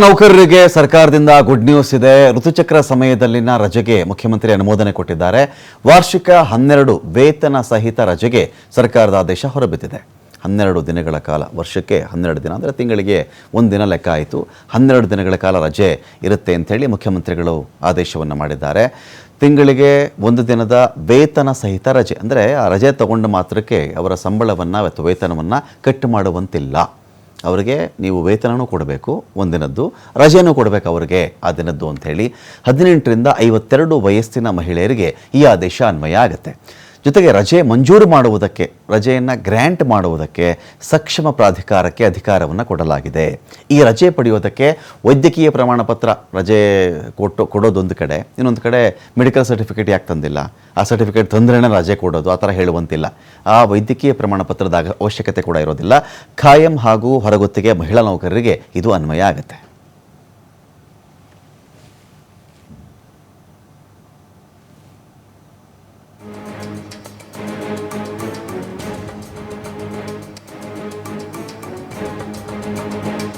ನೌಕರರಿಗೆ ಸರ್ಕಾರದಿಂದ good news ಇದೆ. ಋತುಚಕ್ರ ಸಮಯದಲ್ಲಿನ ರಜೆಗೆ ಮುಖ್ಯಮಂತ್ರಿ ಅನುಮೋದನೆ ಕೊಟ್ಟಿದ್ದಾರೆ. ವಾರ್ಷಿಕ ಹನ್ನೆರಡು ವೇತನ ಸಹಿತ ರಜೆಗೆ ಸರ್ಕಾರದ ಆದೇಶ ಹೊರಬಿದ್ದಿದೆ. ಹನ್ನೆರಡು ದಿನಗಳ ಕಾಲ, ವರ್ಷಕ್ಕೆ ಹನ್ನೆರಡು ದಿನ ಅಂದರೆ ತಿಂಗಳಿಗೆ ಒಂದು ದಿನ ಲೆಕ್ಕ ಆಯಿತು. ಹನ್ನೆರಡು ದಿನಗಳ ಕಾಲ ರಜೆ ಇರುತ್ತೆ ಅಂಥೇಳಿ ಮುಖ್ಯಮಂತ್ರಿಗಳು ಆದೇಶವನ್ನು ಮಾಡಿದ್ದಾರೆ. ತಿಂಗಳಿಗೆ ಒಂದು ದಿನದ ವೇತನ ಸಹಿತ ರಜೆ ಅಂದರೆ ಆ ರಜೆ ತಗೊಂಡ ಮಾತ್ರಕ್ಕೆ ಅವರ ಸಂಬಳವನ್ನು ಅಥವಾ ವೇತನವನ್ನು ಕಟ್ ಮಾಡುವಂತಿಲ್ಲ. ಅವರಿಗೆ ನೀವು ವೇತನನೂ ಕೊಡಬೇಕು ಒಂದಿನದ್ದು ರಜೆಯನ್ನು ಕೊಡಬೇಕು ಅವರಿಗೆ ಆ ದಿನದ್ದು ಅಂಥೇಳಿ ಹದಿನೆಂಟರಿಂದ ಐವತ್ತೆರಡು ವಯಸ್ಸಿನ ಮಹಿಳೆಯರಿಗೆ ಈ ಆದೇಶ ಅನ್ವಯ ಆಗುತ್ತೆ. ಜೊತೆಗೆ ರಜೆ ಮಂಜೂರು ಮಾಡುವುದಕ್ಕೆ, ರಜೆಯನ್ನು ಗ್ರ್ಯಾಂಟ್ ಮಾಡುವುದಕ್ಕೆ ಸಕ್ಷಮ ಪ್ರಾಧಿಕಾರಕ್ಕೆ ಅಧಿಕಾರವನ್ನು ಕೊಡಲಾಗಿದೆ. ಈ ರಜೆ ಪಡೆಯೋದಕ್ಕೆ ವೈದ್ಯಕೀಯ ಪ್ರಮಾಣ ಪತ್ರ ರಜೆ ಕೊಟ್ಟು, ಕೊಡೋದೊಂದು ಕಡೆ, ಇನ್ನೊಂದು ಕಡೆ ಮೆಡಿಕಲ್ ಸರ್ಟಿಫಿಕೇಟ್ ಯಾಕೆ ತಂದಿಲ್ಲ? ಆ ಸರ್ಟಿಫಿಕೇಟ್ ತಂದ್ರೇ ರಜೆ ಕೊಡೋದು, ಆ ಥರ ಹೇಳುವಂತಿಲ್ಲ. ಆ ವೈದ್ಯಕೀಯ ಪ್ರಮಾಣ ಪತ್ರದ ಅವಶ್ಯಕತೆ ಕೂಡ ಇರೋದಿಲ್ಲ. ಖಾಯಂ ಹಾಗೂ ಹೊರಗುತ್ತಿಗೆ ಮಹಿಳಾ ನೌಕರರಿಗೆ ಇದು ಅನ್ವಯ ಆಗುತ್ತೆ.